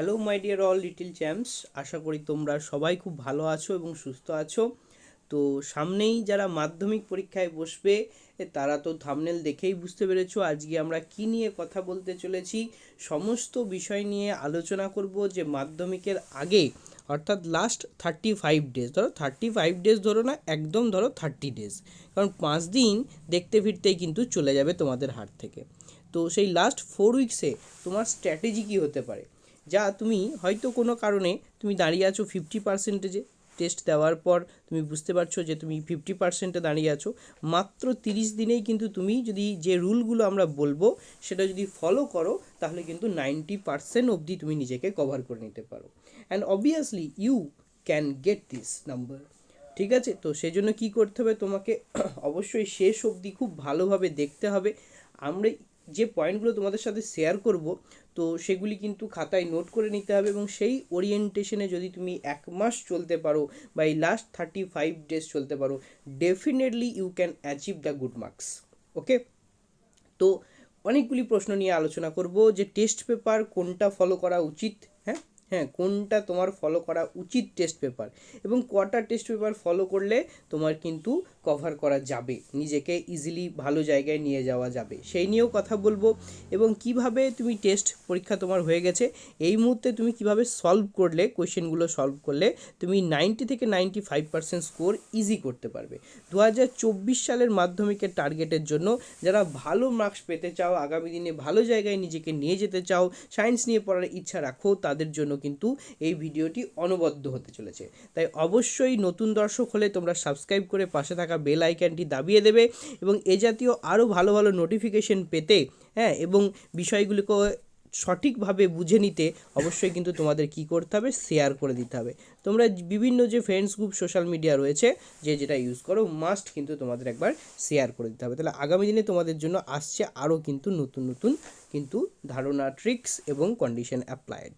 Hello my dear all little champs আশা করি তোমরা সবাই খুব ভালো আছো এবং সুস্থ আছো। তো সামনেই যারা মাধ্যমিক পরীক্ষায় বসবে তারা তো থামনেল দেখেই বুঝতে পেরেছ আজকে আমরা কি নিয়ে কথা বলতে চলেছি। সমস্ত বিষয় নিয়ে আলোচনা করব যে মাধ্যমিকের আগে, অর্থাৎ লাস্ট থার্টি ফাইভ ডেজ ধরো থার্টি ফাইভ ডেজ ধরো না, একদম ধরো থার্টি ডেজ কারণ পাঁচ দিন দেখতে ফিরতেই কিন্তু চলে যাবে তোমাদের হাত থেকে। তো সেই লাস্ট ফোর উইকসে তোমার স্ট্র্যাটেজি কী হতে পারে? যা তুমি হয়তো কোনো কারণে তুমি দাঁড়িয়ে আছো ফিফটি পার্সেন্টেজে টেস্ট দেওয়ার পর তুমি বুঝতে পারছ যে তুমি ফিফটি পার্সেন্টে দাঁড়িয়ে আছো। মাত্র তিরিশ দিনেই কিন্তু তুমি যদি যে রুলগুলো আমরা বলব সেটা যদি ফলো করো, তাহলে কিন্তু নাইনটি পার্সেন্ট অবধি তুমি নিজেকে কভার করে নিতে পারো। And obviously you can get this number ঠিক আছে? তো সেই জন্য কী করতে হবে তোমাকে? অবশ্যই শেষ অবধি খুব ভালোভাবে দেখতে হবে। আমরা যে পয়েন্টগুলো তোমাদের সাথে শেয়ার করব, তো সেগুলি কিন্তু খাতায় নোট করে নিতে হবে এবং সেই ওরিয়েন্টেশনে যদি তুমি এক মাস চলতে পারো বা এই লাস্ট থার্টি ফাইভ ডেজ চলতে পারো definitely you can achieve the good marks okay তো অনেকগুলি প্রশ্ন নিয়ে আলোচনা করব, যে টেস্ট পেপার কোনটা ফলো করা উচিত হ্যাঁ? হ্যাঁ কোনটা তোমার ফলো করা উচিত টেস্ট পেপার এবং কটা টেস্ট পেপার ফলো করলে তোমার কিন্তু কভার করা যাবে, নিজেকে ইজিলি ভালো জায়গায় নিয়ে যাওয়া যাবে। সেই নিয়েও কথা বলব এবং কীভাবে তুমি টেস্ট পরীক্ষা তোমার হয়ে গেছে, এই মুহূর্তে তুমি কীভাবে সলভ করলে কোয়েশ্চেনগুলো সলভ করলে, তুমি নাইনটি থেকে ninety five percent score easy করতে পারবে। দু হাজার চব্বিশ সালের মাধ্যমিকের টার্গেটের জন্য যারা ভালো মার্কস পেতে চাও, আগামী দিনে ভালো জায়গায় নিজেকে নিয়ে যেতে চাও সায়েন্স নিয়ে পড়ার ইচ্ছা রাখো, তাদের জন্য কিন্তু এই ভিডিওটি অনবদ্য হতে চলেছে। তাই অবশ্যই নতুন দর্শক হলে তোমরা সাবস্ক্রাইব করে পাশে থাকা বেল আইকনটি দাবিয়ে দেবে এবং এ জাতীয় আরও ভালো ভালো নোটিফিকেশন পেতে হ্যাঁ এবং বিষয়গুলিকে সঠিকভাবে বুঝে নিতে অবশ্যই কিন্তু তোমাদের কি করতে হবে? শেয়ার করে দিতে হবে। তোমরা বিভিন্ন যে ফ্রেন্ডস গ্রুপ সোশ্যাল মিডিয়া রয়েছে, যে যেটা ইউজ করো মাস্ট কিন্তু তোমাদের একবার শেয়ার করে দিতে হবে। তাহলে আগামী দিনে তোমাদের জন্য আসছে আরও কিন্তু নতুন নতুন কিন্তু ধারণা ট্রিক্স এবং কন্ডিশন অ্যাপ্লাইড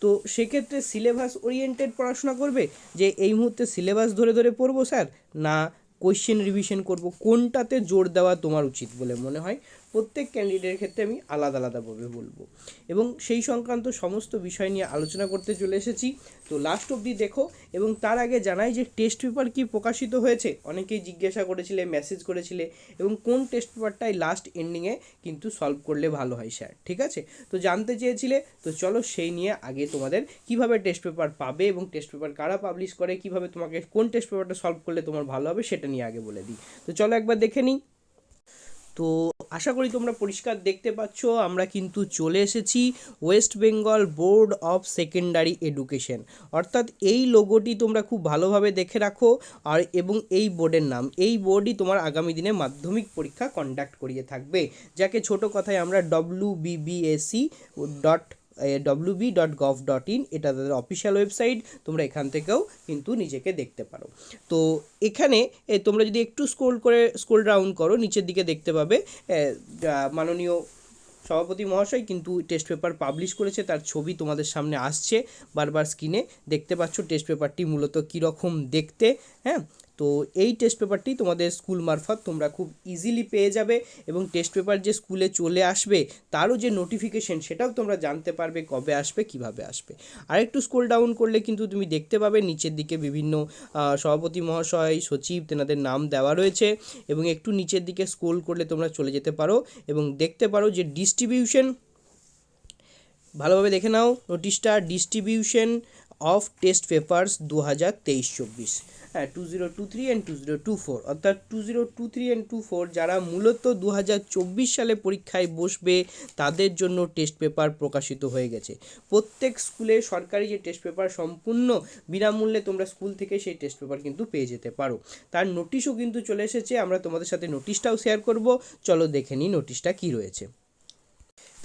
তো সেক্ষেত্রে সিলেবাস ওরিয়েন্টেড পড়াশোনা করবে? যে এই মুহূর্তে সিলেবাস ধরে ধরে পড়ব স্যার না কোয়েশ্চেন রিভিশন করব কোনটাতে জোর দেওয়া তোমার উচিত বলে মনে হয়? প্রত্যেক ক্যান্ডিডেটের ক্ষেত্রে আমি আলাদা আলাদাভাবে বলব। এবং সেই সংক্রান্ত সমস্ত বিষয় নিয়ে আলোচনা করতে চলে এসেছি। তো লাস্ট অবধি দেখো, এবং তার আগে জানাই যে টেস্ট পেপার কি প্রকাশিত হয়েছে? অনেকেই জিজ্ঞাসা করেছিলে মেসেজ করেছিলে, এবং কোন টেস্ট পেপারটাই লাস্ট এন্ডিংয়ে কিন্তু সলভ করলে ভালো হয় স্যার ঠিক আছে? তো জানতে চেয়েছিলে, তো চলো সেই নিয়ে আগে তোমাদের কীভাবে টেস্ট পেপার পাবে এবং টেস্ট পেপার কারা পাবলিশ করে, কীভাবে তোমাকে কোন টেস্ট পেপারটা সলভ করলে তোমার ভালো হবে, সেটা নিয়ে আগে বলে দিই। তো চলো একবার দেখে নিই। তো আশা করি তোমরা পরিষ্কার দেখতে পাচ্ছ, আমরা কিন্তু চলে এসেছি West Bengal Board of Secondary Education অর্থাৎ এই লোগোটি তোমরা খুব ভালোভাবে দেখে রাখো, আর এবং এই বোর্ডের নাম। এই বোর্ডই তোমার আগামী দিনে মাধ্যমিক পরীক্ষা কন্ডাক্ট করিয়ে থাকবে। যাকে ছোট কথায় আমরা W BBSE dot WB dot gov dot in এটা তাদের অফিসিয়াল ওয়েবসাইট তোমরা এখান থেকেও কিন্তু নিজেকে দেখতে পারো। তো এখানে তোমরা যদি একটু স্ক্রোল করে স্ক্রোল ডাউন করো, নিচের দিকে দেখতে পাবে মাননীয় সভাপতি মহাশয় কিন্তু টেস্ট পেপার পাবলিশ করেছে, তার ছবি তোমাদের সামনে আসছে, বারবার স্ক্রিনে দেখতে পাচ্ছ টেস্ট পেপারটি মূলত কীরকম দেখতে হ্যাঁ? তো এই টেস্ট পেপারটি তোমাদের স্কুল মারফত তোমরা খুব ইজিলি পেয়ে যাবে এবং টেস্ট পেপার যে স্কুলে চলে আসবে, তারও যে নোটিফিকেশন সেটাও তোমরা জানতে পারবে কবে আসবে, কীভাবে আসবে। আর একটু স্ক্রোল ডাউন করলে কিন্তু তুমি দেখতে পাবে নিচের দিকে বিভিন্ন সভাপতি মহাশয়, সচিব তেনাদের নাম দেওয়া রয়েছে এবং একটু নিচের দিকে স্ক্রোল করলে তোমরা চলে যেতে পারো এবং দেখতে পারো যে ডিস্ট্রিবিউশন ভালোভাবে দেখে নাও নোটিশটা ডিস্ট্রিবিউশন অফ টেস্ট পেপার্স দু হাজার তেইশ চব্বিশ। হ্যাঁ two zero two three and two zero two four অর্থাৎ two zero two three and two four যারা মূলত দু হাজার চব্বিশ সালে পরীক্ষায় বসবে, তাদের জন্য টেস্ট পেপার প্রকাশিত হয়ে গেছে। প্রত্যেক স্কুলে সরকারি যে টেস্ট পেপার সম্পূর্ণ বিনামূল্যে তোমরা স্কুল থেকে সেই টেস্ট পেপার কিন্তু পেয়ে যেতে পারো। তার নোটিশও কিন্তু চলে এসেছে, আমরা তোমাদের সাথে নোটিশটাও শেয়ার করব। চলো দেখে নিই নোটিশটা কী রয়েছে।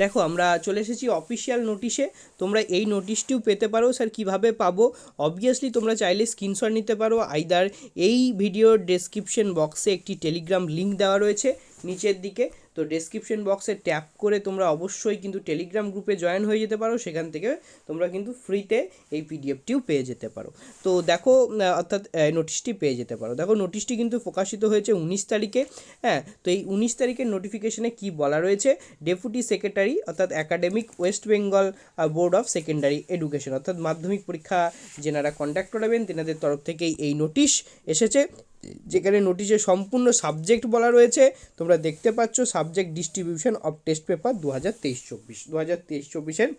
দেখো, আমরা চলে এসেছি অফিসিয়াল নোটিশে তোমরা এই নোটিশটিও পেতে পারো স্যার কীভাবে পাবো? অবভিয়াসলি তোমরা চাইলে স্ক্রিনশট নিতে পারো। আইদার এই ভিডিওর ডেসক্রিপশন বক্সে একটি টেলিগ্রাম লিঙ্ক দেওয়া রয়েছে। নিচের দিকে। তো ডেসক্রিপশন বক্সে ট্যাপ করে তোমরা অবশ্যই কিন্তু টেলিগ্রাম গ্রুপে জয়েন হয়ে যেতে পারো। সেখান থেকে তোমরা কিন্তু ফ্রিতে এই পিডিএফটিও পেয়ে যেতে পারো। তো দেখো অর্থাৎ নোটিশটি পেয়ে যেতে পারো। দেখো নোটিশটি কিন্তু প্রকাশিত হয়েছে উনিশ তারিখে হ্যাঁ? তো এই উনিশ তারিখের নোটিফিকেশনে কি বলা রয়েছে? ডেপুটি সেক্রেটারি অর্থাৎ academic West Bengal Board of Secondary Education অর্থাৎ মাধ্যমিক পরীক্ষা, যেনারা কন্ডাক্ট করাবেন তেনাদের তরফ থেকেই এই নোটিশ এসেছে। যেখানে নোটিশে সম্পূর্ণ সাবজেক্ট বলা রয়েছে, তোমরা দেখতে পাচ্ছ subject distribution of test paper দু হাজার তেইশ চব্বিশ দু হাজার তেইশ চব্বিশের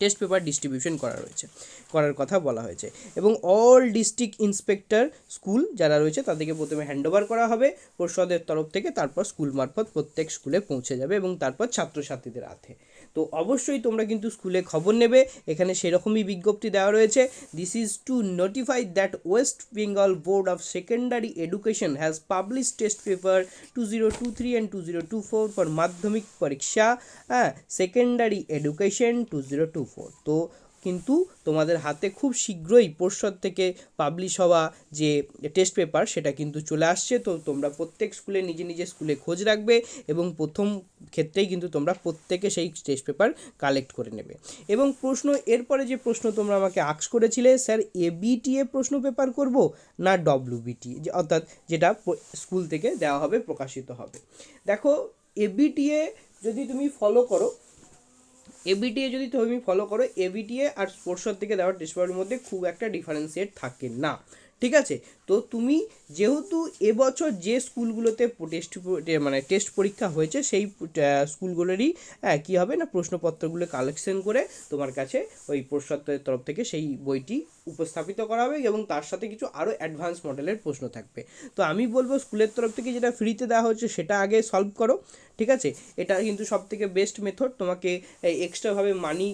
টেস্ট পেপার ডিস্ট্রিবিউশন করা রয়েছে, করার কথা বলা হয়েছে। এবং অল ডিস্ট্রিক্ট ইন্সপেক্টর স্কুল যারা রয়েছে, তাদেরকে প্রথমে হ্যান্ডওভার করা হবে, পরিষদের তরফ থেকে তারপর স্কুল মারফত প্রত্যেক স্কুলে পৌঁছে যাবে এবং তারপর ছাত্রছাত্রীদের হাতে। তো অবশ্যই তোমরা কিন্তু স্কুলে খবর নেবে। এখানে সেরকমই বিজ্ঞপ্তি দেওয়া রয়েছে। This is to notify that West Bengal Board of Secondary Education has publish test paper two zero two three and two zero two four for Madhyamik pariksha হ্যাঁ secondary education two zero two four তো কিন্তু তোমাদের হাতে খুব শীঘ্রই পর্ষদ থেকে publish হওয়া যে টেস্ট পেপার সেটা কিন্তু চলে আসছে। তো তোমরা প্রত্যেক স্কুলে নিজে নিজে স্কুলে খোঁজ রাখবে এবং প্রথম ক্ষেত্রেই কিন্তু তোমরা প্রত্যেকে সেই টেস্ট পেপার কালেক্ট করে নেবে। এবং প্রশ্ন, এরপরে যে প্রশ্ন তোমরা আমাকে আক্স করেছিলে, স্যার এবিটিএ প্রশ্ন পেপার করব না ডব্লিউবিটি অর্থাৎ যেটা স্কুল থেকে দেওয়া হবে, প্রকাশিত হবে। দেখো এবিটিএ যদি তুমি ফলো করো এবিটিএ যদি তুমি ফলো করো এবিটিএ আর স্পোর্টসর থেকে দেওয়ার টেস্ট মধ্যে খুব একটা ডিফারেন্সিয়েট থাকে না। ঠিক আছে? তো তুমি যেহেতু এবছর যে স্কুলগুলোতে টেস্ট মানে টেস্ট পরীক্ষা হয়েছে সেই স্কুলগুলোরই হ্যাঁ, কী হবে না প্রশ্নপত্রগুলো কালেকশন করে তোমার কাছে ওই প্রশ্নপত্রের তরফ থেকে সেই বইটি উপস্থাপিত করা হবে এবং তার সাথে কিছু আরও অ্যাডভান্স মডেলের প্রশ্ন থাকবে। তো আমি বলব স্কুলের তরফ থেকে যেটা ফ্রিতে দেওয়া হচ্ছে সেটা আগে সলভ করো, ঠিক আছে? এটা কিন্তু সব থেকে বেস্ট মেথড তোমাকে এক্সট্রাভাবে মানি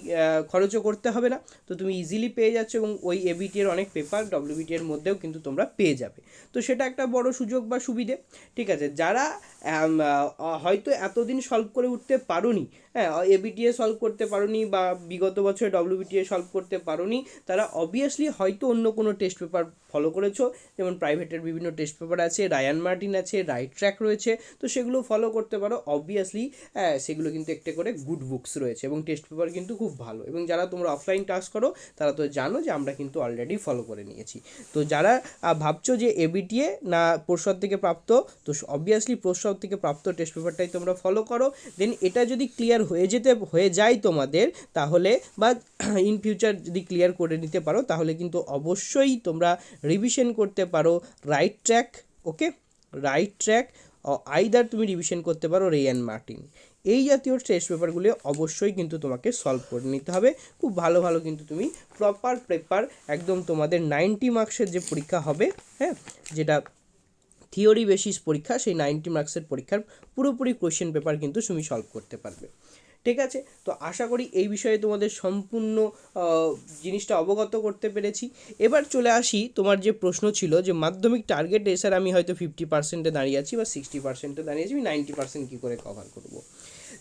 খরচও করতে হবে না। তো তুমি ইজিলি পেয়ে যাচ্ছ এবং ওই এবিটি এর অনেক পেপার ডব্লিউবিটি এর মধ্যেও কিন্তু তোমরা পেয়ে যাবে। তো সেটা একটা বড় সুযোগ বা সুবিধে, ঠিক আছে? যারা হয়তো এতদিন সলভ করে উঠতে পারোনি হ্যাঁ এবিটিএ সলভ করতে পারোনি বা বিগত বছরে ডব্লিউবিটিএ সলভ করতে পারোনি, তারা অবভিয়াসলি হয়তো অন্য কোনো টেস্ট পেপার ফলো করেছ। যেমন প্রাইভেটের বিভিন্ন টেস্ট পেপার আছে রায়ান মার্টিন আছে রাইট ট্র্যাক রয়েছে। তো সেগুলো ফলো করতে পারো। অবভিয়াসলি হ্যাঁ সেগুলো কিন্তু একটা করে গুড বুকস রয়েছে এবং টেস্ট পেপার কিন্তু খুব ভালো। এবং যারা তোমরা অফলাইন টাস্ক করো, তারা তো জানো যে আমরা কিন্তু অলরেডি ফলো করে নিয়েছি। তো যারা ভাবছ যে এবিটিএ না পর্ষদ থেকে প্রাপ্ত, তো অবভিয়াসলি পর্ষদ থেকে প্রাপ্ত টেস্ট পেপারটাই তোমরা ফলো করো। দেন এটা যদি ক্লিয়ার হয়ে যেতে, হয়ে যায় তোমাদের, তাহলে বা ইন ফিউচার যদি ক্লিয়ার করে নিতে পারো, তাহলে কিন্তু অবশ্যই তোমরা রিভিশন করতে পারো Right Track okay Right Track either তুমি রিভিশন করতে পারো রেয়ান মার্টিন এই জাতীয় টেস্ট পেপারগুলি অবশ্যই কিন্তু তোমাকে সলভ করে নিতে হবে। খুব ভালো ভালো কিন্তু তুমি প্রপার পেপার একদম তোমাদের নাইনটি মার্কসের যে পরীক্ষা হবে হ্যাঁ? যেটা থিওরি বেসিস পরীক্ষা, সেই নাইনটি মার্কসের পরীক্ষার পুরোপুরি কোয়েশ্চেন পেপার কিন্তু তুমি সলভ করতে পারবে। ঠিক আছে? তো আশা করি এই বিষয়ে তোমাদের সম্পূর্ণ জিনিসটা অবগত করতে পেরেছি। এবার চলে আসি, তোমার যে প্রশ্ন ছিল যে মাধ্যমিক টার্গেট এসার আমি হয়তো ফিফটি পার্সেন্টে দাঁড়িয়ে আছি বা সিক্সটি পার্সেন্টে দাঁড়িয়ে আছি, আমি নাইনটি পার্সেন্ট কী করে কভার করব?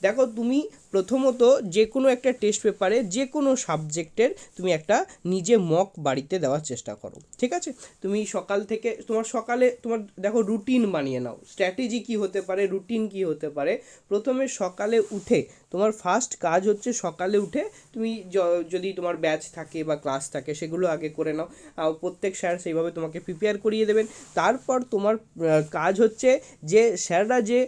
দেখো, তুমি প্রথমত যে কোনো একটা টেস্ট পেপারে যে কোনো সাবজেক্টের তুমি একটা নিজে মক বাড়িতে দেওয়ার চেষ্টা করো, ঠিক আছে? তুমি সকাল থেকে, তোমার সকালে, তোমার দেখো রুটিন বানিয়ে নাও। স্ট্র্যাটেজি কি হতে পারে রুটিন কি হতে পারে? প্রথমে সকালে উঠে তোমার ফার্স্ট কাজ হচ্ছে সকালে উঠে তুমি যদি তোমার ব্যাচ থাকে বা ক্লাস থাকে সেগুলো আগে করে নাও। প্রত্যেক স্যার সেইভাবে তোমাকে প্রিপেয়ার করিয়ে দেবেন। তারপর তোমার কাজ হচ্ছে যে স্যাররা যে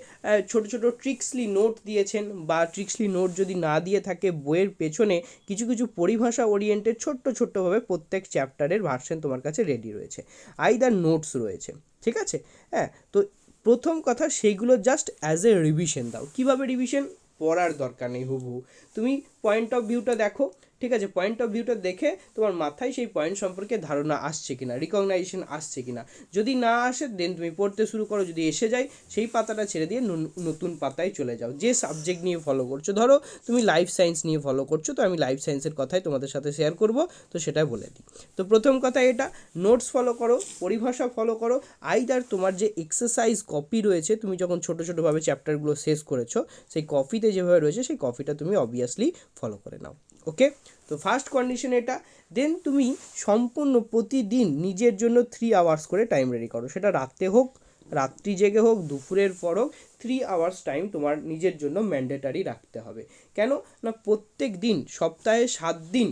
ছোট ছোট ট্রিক্সলি নোট দিয়েছেন বা ট্রিক্সলি নোট যদি না দিয়ে থাকে বইয়ের পেছনে, কিছু কিছু পরিভাষা ওরিয়েন্টেড ছোট্ট ছোট্টভাবে প্রত্যেক চ্যাপ্টারের ভার্সন তোমার কাছে রেডি রয়েছে। আইদার নোটস রয়েছে, ঠিক আছে? হ্যাঁ তো প্রথম কথা সেইগুলো জাস্ট অ্যাজ এ রিভিশন দাও। কীভাবে রিভিশন পড়ার দরকার নেই হুবহু। তুমি পয়েন্ট অফ ভিউটা দেখো, ঠিক আছে? পয়েন্ট অফ ভিউটা দেখে তোমার মাথায় সেই পয়েন্ট সম্পর্কে ধারণা আসছে কিনা রিকগনাইজেশন আসছে কিনা? যদি না আসে দেন তুমি পড়তে শুরু করো, যদি এসে যায়, সেই পাতাটা ছেড়ে দিয়ে নতুন পাতায় চলে যাও। যে সাবজেক্ট নিয়ে ফলো করছ, ধরো তুমি লাইফ সায়েন্স নিয়ে ফলো করছ, তো আমি লাইফ সায়েন্সের কথাই তোমাদের সাথে শেয়ার করব, তো সেটা বলে দিই। তো প্রথম কথা এটা নোটস ফলো করো, পরিভাষা ফলো করো আইদার তোমার যে এক্সারসাইজ কপি রয়েছে, তুমি যখন ছোটো ছোটোভাবে চ্যাপ্টারগুলো শেষ করেছ, সেই কপিতে যেভাবে রয়েছে, সেই কপিটা তুমি অবভিয়াসলি ফলো করে নাও ওকে তো ফার্স্ট কন্ডিশন এটা দেন তুমি সম্পূর্ণ প্রতিদিন নিজের জন্য থ্রি আওয়ার্স করে টাইম রেডি করো। সেটা রাতে হোক, রাত্রি জেগে হোক, দুপুরের পর হোক থ্রি আওয়ার্স টাইম তোমার নিজের জন্য ম্যান্ডেটারি রাখতে হবে। কেন? না, প্রত্যেক দিন, সপ্তাহে সাত দিন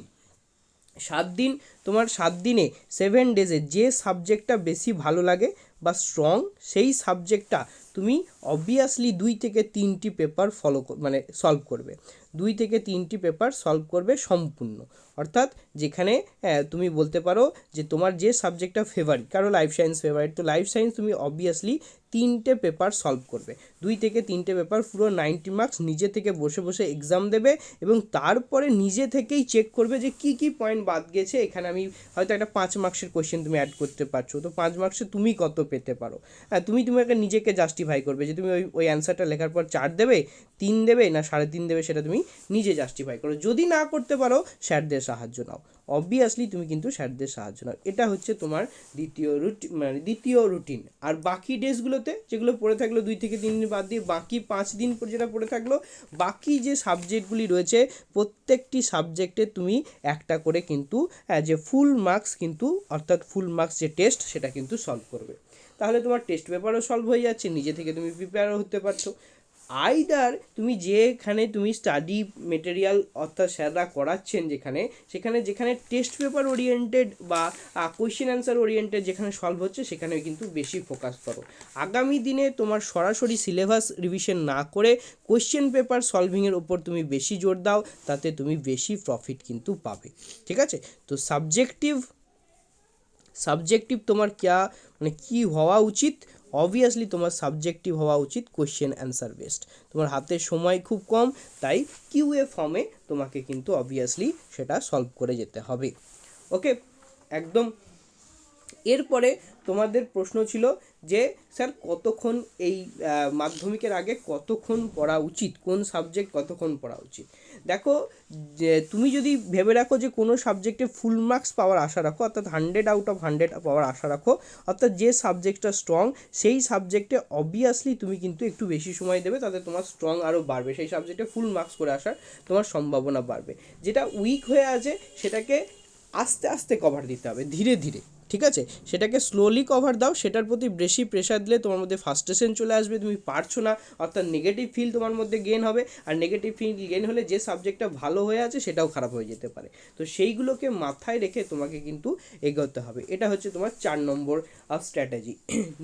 সাত দিন, তোমার সাত দিনে সেভেন ডেজে যে সাবজেক্টটা বেশি ভালো লাগে বা স্ট্রং সেই সাবজেক্টটা তুমি অবভিয়াসলি দুই থেকে তিনটি পেপার ফলো মানে সলভ করবে। দুই থেকে তিনটি পেপার সলভ করবে সম্পূর্ণ। অর্থাৎ যেখানে আহ, তুমি বলতে পারো যে তোমার যে সাবজেক্টটা ফেভারিট কারও লাইফ সায়েন্স ফেভারিট তো লাইফ সায়েন্স তুমি অবভিয়াসলি তিনটে পেপার সলভ করবে। দুই থেকে তিনটে পেপার পুরো নাইনটি মার্কস নিজে থেকে বসে বসে এক্সাম দেবে এবং তারপরে নিজে থেকেই চেক করবে যে কি কি পয়েন্ট বাদ গেছে। এখানে আমি হয়তো একটা পাঁচ মার্কসের কোয়েশ্চেন তুমি অ্যাড করতে পারছ। তো পাঁচ মার্কসে তুমি কত পেতে পারো? হ্যাঁ তুমি তোমাকে নিজেকে জাস্টিফাই করবে যে তুমি ওই ওই অ্যান্সারটা লেখার পর চার দেবে, তিন দেবে না সাড়ে তিন দেবে সেটা তুমি নিজে জাস্টিফাই করো। যদি না করতে পারো, স্যারদের সাহায্য নাও। অবভিয়াসলি তুমি কিন্তু স্যারদের সাহায্য নাও। এটা হচ্ছে তোমার দ্বিতীয় রুটিন মানে দ্বিতীয় রুটিন আর বাকি ডেসগুলোতে যেগুলো পড়ে থাকল, দুই থেকে তিন দিন বাদ দিয়ে বাকি পাঁচ দিন পর যেটা পড়ে থাকল, বাকি যে সাবজেক্টগুলি রয়েছে, প্রত্যেকটি সাবজেক্টে তুমি একটা করে কিন্তু যে ফুল মার্কস কিন্তু, অর্থাৎ ফুল মার্কস যে টেস্ট সেটা কিন্তু সলভ করবে। তাহলে তোমার টেস্ট পেপারও সলভ হয়ে যাচ্ছে, নিজে থেকে তুমি প্রিপেয়ারও হতে পারছ। আইদার তুমি যেখানে তুমি স্টাডি মেটেরিয়াল অর্থাৎ স্যাররা করাচ্ছেন যেখানে, সেখানে, যেখানে টেস্ট পেপার ওরিয়েন্টেড বা কোয়েশ্চেন অ্যান্সার ওরিয়েন্টেড যেখানে সলভ হচ্ছে সেখানে কিন্তু বেশি ফোকাস করো। আগামী দিনে তোমার সরাসরি সিলেবাস রিভিশন না করে কোয়েশ্চেন পেপার সলভিংয়ের ওপর তুমি বেশি জোর দাও, তাতে তুমি বেশি প্রফিট কিন্তু পাবে। ঠিক আছে? তো সাবজেক্টিভ সাবজেক্টিভ তোমার ক্যা মানে কি হওয়া উচিত? অবভিয়াসলি তোমার সাবজেক্টিভ হওয়া উচিত কোয়েশ্চেন অ্যান্সার বেসড তোমার হাতে সময় খুব কম, তাই কিউএ ফর্মে তোমাকে কিন্তু অবভিয়াসলি সেটা সলভ করে যেতে হবে। ওকে একদম এরপরে তোমাদের প্রশ্ন ছিল যে, স্যার, কতক্ষণ এই মাধ্যমিকের আগে কতক্ষণ পড়া উচিত? কোন সাবজেক্ট কতক্ষণ পড়া উচিত? দেখো, যে, তুমি যদি ভেবে রাখো যে, কোনো সাবজেক্টে ফুল মার্কস পাওয়ার আশা রাখো, অর্থাৎ হান্ড্রেড আউট অফ হান্ড্রেড পাওয়ার আশা রাখো, অর্থাৎ যে সাবজেক্টটা স্ট্রং সেই সাবজেক্টে অবভিয়াসলি তুমি কিন্তু একটু বেশি সময় দেবে, তাতে তোমার স্ট্রং আরও বাড়বে। সেই সাবজেক্টে ফুল মার্কস করে আসার তোমার সম্ভাবনা বাড়বে। যেটা উইক হয়ে আছে, সেটাকে আস্তে আস্তে কভার দিতে হবে, ধীরে ধীরে। ঠিক আছে? সেটাকে স্লোলি কভার দাও, সেটার প্রতি বেশি প্রেশার দিলে তোমার মধ্যে ফার্স্টেশন চলে আসবে, তুমি পারছ না। অর্থাৎ নেগেটিভ ফিল তোমার মধ্যে গেন হবে, আর নেগেটিভ ফিল গেন হলে যে সাবজেক্টটা ভালো হয়ে আছে, সেটাও খারাপ হয়ে যেতে পারে। তো সেইগুলোকে মাথায় রেখে তোমাকে কিন্তু এগোতে হবে। এটা হচ্ছে তোমার চার নম্বর স্ট্র্যাটেজি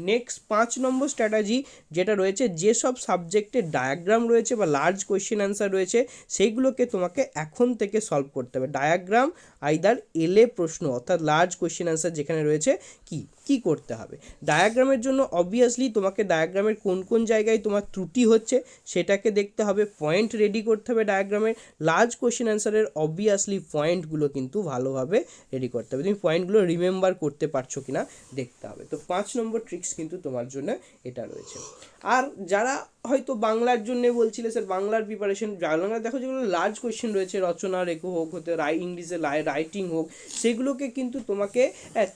নেক্সট পাঁচ নম্বর স্ট্র্যাটেজি যেটা রয়েছে, যেসব সাবজেক্টে ডায়াগ্রাম রয়েছে বা লার্জ কোয়েশ্চেন অ্যান্সার রয়েছে, সেইগুলোকে তোমাকে এখন থেকে সলভ করতে হবে। ডায়াগ্রাম আইদার এলে প্রশ্ন, অর্থাৎ লার্জ কোয়েশ্চেন অ্যান্সার যেখানে রয়েছে কি? কি করতে হবে? ডায়াগ্রামের জন্য অবভিয়াসলি তোমাকে ডায়াগ্রামের কোন কোন জায়গায় তোমার ত্রুটি হচ্ছে সেটাকে দেখতে হবে পয়েন্ট রেডি করতে হবে ডায়াগ্রামের লার্জ কোয়েশ্চেন অ্যান্সারের অবভিয়াসলি পয়েন্টগুলো কিন্তু ভালোভাবে রেডি করতে হবে। তুমি পয়েন্টগুলো রিমেম্বার করতে পারছ কি না দেখতে হবে। তো পাঁচ নম্বর ট্রিক্স কিন্তু তোমার জন্য এটা রয়েছে। আর যারা হয়তো বাংলার জন্য বলছিলে স্যার বাংলার প্রিপারেশন বাংলা দেখো যেগুলো লার্জ কোয়েশ্চেন রয়েছে, রচনা রেখো হোক, হতে রাই ইংলিশে লাই রাইটিং হোক, সেগুলোকে কিন্তু তোমাকে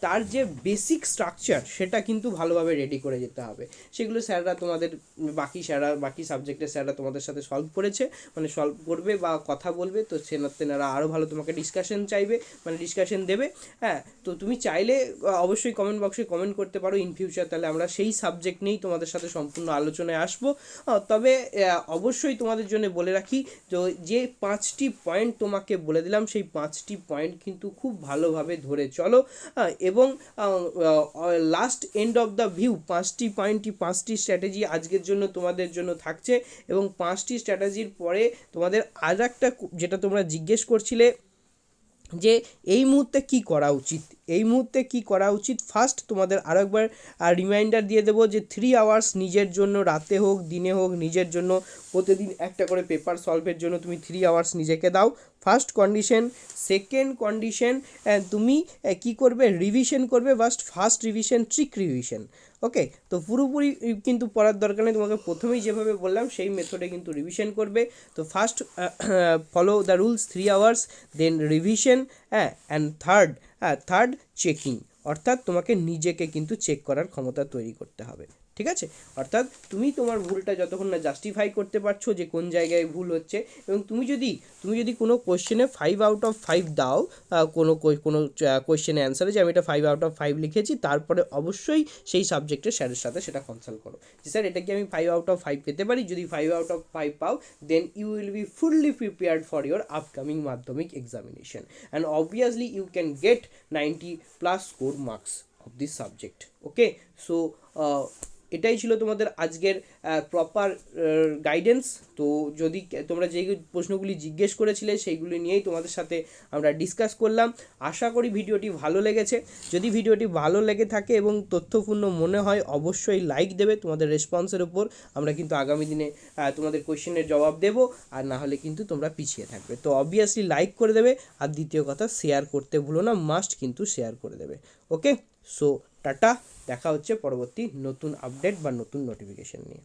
তার যে বেসিক স্ট্রাকচার সেটা কিন্তু ভালোভাবে রেডি করে যেতে হবে। সেগুলো স্যাররা তোমাদের, বাকি স্যাররা বাকি সাবজেক্টের স্যাররা তোমাদের সাথে সলভ করেছে মানে সলভ করবে বা কথা বলবে, তো তেনারা আরও ভালো তোমাকে ডিসকাশন চাইবে মানে ডিসকাশন দেবে। হ্যাঁ তো তুমি চাইলে অবশ্যই কমেন্ট বক্সে কমেন্ট করতে পারো। ইন ফিউচার তাহলে আমরা সেই সাবজেক্ট নিয়েই তোমাদের সাথে সম্পূর্ণ আলোচনায় আসব। তবে অবশ্যই তোমাদের জন্য বলে রাখি, তো যে পাঁচটি পয়েন্ট তোমাকে বলে দিলাম, সেই পাঁচটি পয়েন্ট কিন্তু খুব ভালোভাবে ধরে চলো। এবং last end of the view পাঁচটি পয়েন্টটি পাঁচটি স্ট্র্যাটেজি আজকের জন্য তোমাদের জন্য থাকছে, এবং পাঁচটি স্ট্র্যাটেজির পরে তোমাদের আর একটা যেটা তোমরা জিজ্ঞেস করছিলে যে এই মুহূর্তে কি করা উচিত? এই মুহূর্তে কি করা উচিত? ফার্স্ট তোমাদের আরও একবার রিমাইন্ডার দিয়ে দেবো যে থ্রি আওয়ার্স নিজের জন্য, রাতে হোক, দিনে হোক, নিজের জন্য, প্রতিদিন একটা করে পেপার সলভের জন্য তুমি থ্রি আওয়ার্স নিজেকে দাও। ফার্স্ট কন্ডিশন সেকেন্ড কন্ডিশন তুমি কি করবে? রিভিশন করবে। First first revision trick revision okay তো পুরোপুরি কিন্তু পড়ার দরকার নেই। তোমাকে প্রথমেই যেভাবে বললাম, সেই মেথডে কিন্তু রিভিশন করবে। তো first follow the rules three hours then revision হ্যাঁ অ্যান্ড থার্ড হ্যাঁ থার্ড চেকিং অর্থাৎ তোমাকে নিজেকে কিন্তু চেক করার ক্ষমতা তৈরি করতে হবে। ঠিক আছে? অর্থাৎ তুমি তোমার ভুলটা যতক্ষণ না জাস্টিফাই করতে পারছ যে কোন জায়গায় ভুল হচ্ছে এবং তুমি যদি তুমি যদি কোনো কোশ্চেনে ফাইভ আউট অফ ফাইভ দাও কোনো কোনো কোশ্চেনে অ্যান্সারে যে আমি এটা ফাইভ আউট অফ ফাইভ লিখেছি, তারপরে অবশ্যই সেই সাবজেক্টের স্যারের সাথে সেটা কনসাল্ট করো। যে স্যার এটা কি আমি ফাইভ আউট অফ ফাইভ পেতে পারি? যদি ফাইভ আউট অফ ফাইভ পাও then you will be fully prepared for your upcoming Madhyamik examination and obviously you can get ninety plus score marks of this subject okay so এটাই ছিল তোমাদের আজকের proper guidance তো যদি তোমরা যেই প্রশ্নগুলি জিজ্ঞেস করেছিলে, সেইগুলি নিয়েই তোমাদের সাথে আমরা ডিসকাস করলাম। আশা করি ভিডিওটি ভালো লেগেছে। যদি ভিডিওটি ভালো লেগে থাকে এবং তথ্যপূর্ণ মনে হয়, অবশ্যই লাইক দেবে তোমাদের রেসপন্সের উপর। আমরা কিন্তু আগামী দিনে তোমাদের কোয়েশ্চেনের জবাব দেব। আর না হলে কিন্তু তোমরা পিছিয়ে থাকবে। তো অবভিয়াসলি লাইক করে দেবে। আর দ্বিতীয় কথা শেয়ার করতে ভুলো না। মাস্ট কিন্তু শেয়ার করে দেবে। Okay so tata. দেখা হচ্ছে পরবর্তী নতুন আপডেট বা নতুন নোটিফিকেশন নিয়ে।